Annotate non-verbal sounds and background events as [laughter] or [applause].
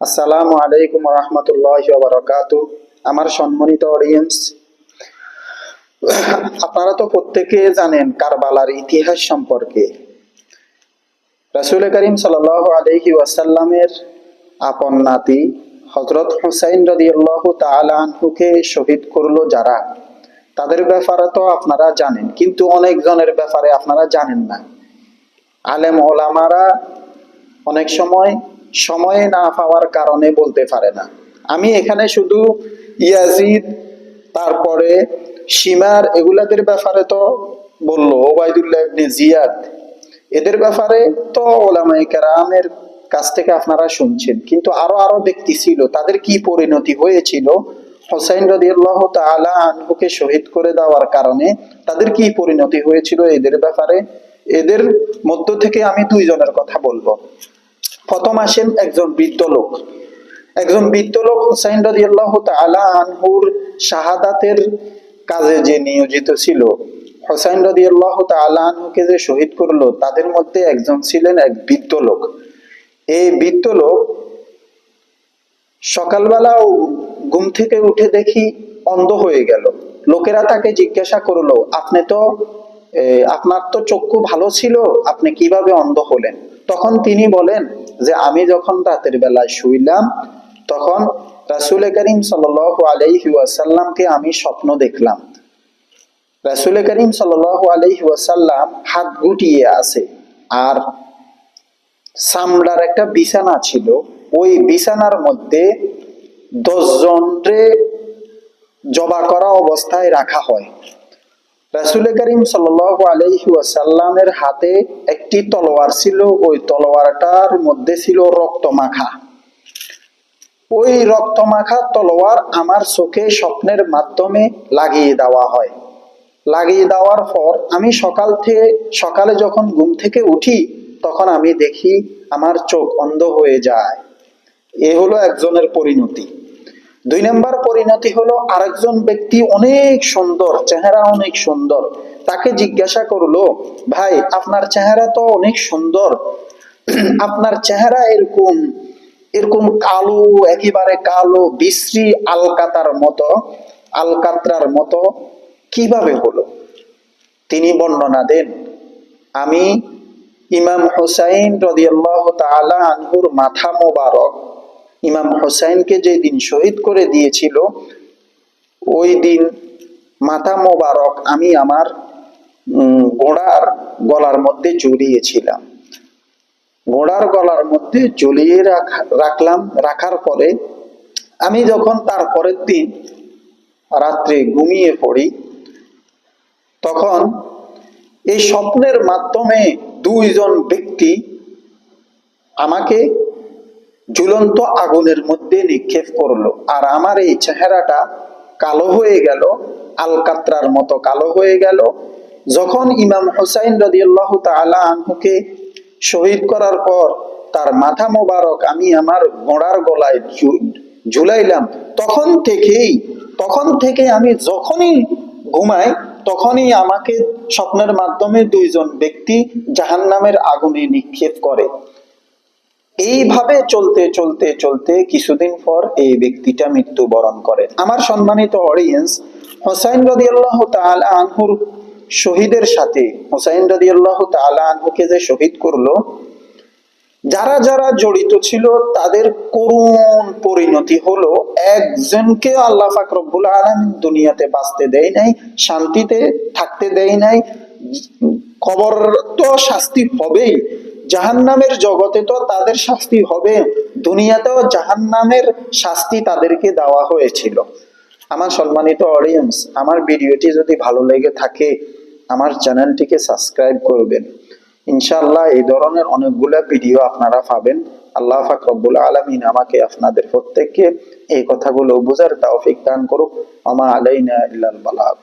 আসসালামু আলাইকুম রহমতুল্লাহ বারকাত আমার সম্মানিত অডিয়েন্স আপনারা তো প্রত্যেকে জানেন কারবালার ইতিহাস সম্পর্কে। রাসুল করিম সাল আলহি ওয়াসাল্লামের আপন নাতি হজরত হুসাইন রদিয়াল্লাহ তালাহুকে শহীদ করল যারা, তাদের ব্যাপারে তো আপনারা জানেন, কিন্তু অনেকজনের ব্যাপারে আপনারা জানেন না। আলেম ওলামারা অনেক সময় সময় না পাওয়ার কারণে বলতে পারে না। আমি এখানে শুধু ইয়াজিদ, তারপরে সীমার এগুলাদের ব্যাপারে তো বলল, ওবায়দুল্লাহ জিয়াদ। এদের ব্যাপারে তো ওলামাই কেরামের কাছ থেকে আপনারা শুনছেন। কিন্তু আরও আরও ব্যক্তি ছিল, তাদের কি পরিণতি হয়েছিল, হোসাইন রদিয়াল্লাহ আনহুকে শহীদ করে দেওয়ার কারণে তাদের কি পরিণতি হয়েছিল এদের ব্যাপারে? এদের মধ্য থেকে আমি দুইজনের কথা বলব। প্রথম আসেন একজন বৃদ্ধ লোক। একজন বৃদ্ধ লোক হুসাইন রাজি আল্লাহ তালা আনহুর শাহাদাতের কাজে যে নিয়োজিত ছিল, হোসাইন রাজি আল্লাহ তালা আনহুকে যে শহীদ করল, তাদের মধ্যে একজন ছিলেন এক বৃদ্ধ লোক। এই বৃদ্ধ লোক সকালবেলা ঘুম থেকে উঠে দেখি অন্ধ হয়ে গেল। লোকেরা তাকে জিজ্ঞাসা করল, আপনি তো আপনার তো চক্ষু ভালো ছিল, আপনি কীভাবে অন্ধ হলেন? তখন তিনি বলেন যে, আমি যখন রাতের বেলায় শুইলাম, তখন রাসুল করিম সাল আলহি ওয়াসাল্লামকে আমি স্বপ্ন দেখলাম। রাসুল করিম সাল আলহি ওয়াসাল্লাম হাত গুটিয়ে আছে আর সামলার একটা বিছানা ছিল। ওই বিছানার মধ্যে দশজনরে জবা করা অবস্থায় রাখা হয়। রাসুল করিম সাল আলহি ওয়াসাল্লামের হাতে একটি তলোয়ার ছিল। ওই তলোয়ারটার মধ্যে ছিল রক্ত মাখা ওই রক্ত মাখা তলোয়ার আমার চোখে স্বপ্নের মাধ্যমে লাগিয়ে দেওয়া হয়। লাগিয়ে দেওয়ার পর আমি সকাল থেকে সকালে যখন ঘুম থেকে উঠি, তখন আমি দেখি আমার চোখ অন্ধ হয়ে যায়। এ হলো একজনের পরিণতি। দুই নম্বর পরিণতি হলো আরেকজন ব্যক্তি অনেক সুন্দর, চেহারা অনেক সুন্দর। তাকে জিজ্ঞাসা করল, ভাই, আপনার চেহারা তো অনেক সুন্দর। [clears throat] আপনার চেহারা এরকম এরকম কালো, একেবারে কালো, বিশ্রী আলকাতার মতো, আলকাত্রার মতো, কীভাবে হলো? তিনি বর্ণনা দেন, আমি ইমাম হুসাইন রদিয়াল্লাহ তালা আনহুর মাথা মোবারক ইমাম হোসাইনকে যে দিন শহীদ করে দিয়েছিল, ওই দিন মাথা মোবারক আমি আমার ঘোড়ার গলার মধ্যে জড়িয়েছিলাম ঘোড়ার গলার মধ্যে ঝুলিয়ে রাখলাম, রাখার পরে আমি যখন তার পরের দিন রাত্রে ঘুমিয়ে পড়ি, তখন এই স্বপ্নের মাধ্যমে দুইজন ব্যক্তি আমাকে ঝুলন্ত আগুনের মধ্যে নিক্ষেপ করল। আর আমার এই চেহারাটা কালো হয়ে গেল, আলকাত্রার মতো কালো হয়ে গেল। যখন ইমাম হুসাইন রদিয়াল্লাহ তালা আনহুকে শহীদ করার পর তার মাথা মোবারক আমি আমার গোড়ার গলায় ঝুলাইলাম, তখন থেকেই, তখন থেকে আমি যখনই ঘুমাই, তখনই আমাকে স্বপ্নের মাধ্যমে দুইজন ব্যক্তি জাহান নামের আগুনে নিক্ষেপ করে। এইভাবে চলতে চলতে চলতে কিছুদিন পর এই ব্যক্তিটা মৃত্যুবরণ করে। আমার সম্মানিত অডিয়েন্স হোসাইন রদি আল্লাহ আনহুর শহীদের সাথে, হোসাইন রদি আল্লাহ আনহুকে যে শহীদ করল, যারা যারা জড়িত ছিল, তাদের করুণ পরিণতি হলো, একজনকে আল্লাহ ফাকরবুল আলম দুনিয়াতে বাঁচতে দেয় নাই, শান্তিতে থাকতে দেয় নাই কবর তো শাস্তি হবেই। জাহান্নামের জগতে তো তাদের শাস্তি হবে। দুনিয়াতেও জাহান্নামের শাস্তি তাদেরকে দেওয়া হয়েছিল। আমার সম্মানিত অডিয়েন্স আমার ভিডিওটি যদি ভালো লেগে থাকে, আমার চ্যানেলটিকে সাবস্ক্রাইব করবেন। ইনশাআল্লাহ এই ধরনের অনেকগুলো ভিডিও আপনারা পাবেন। আল্লাহ ফাকরবুল আলমিন আমাকে আপনাদের প্রত্যেককে এই কথাগুলো বুঝার তাওফিক দান করুক। আমা আলাইনা ইল্লাল বালাগ।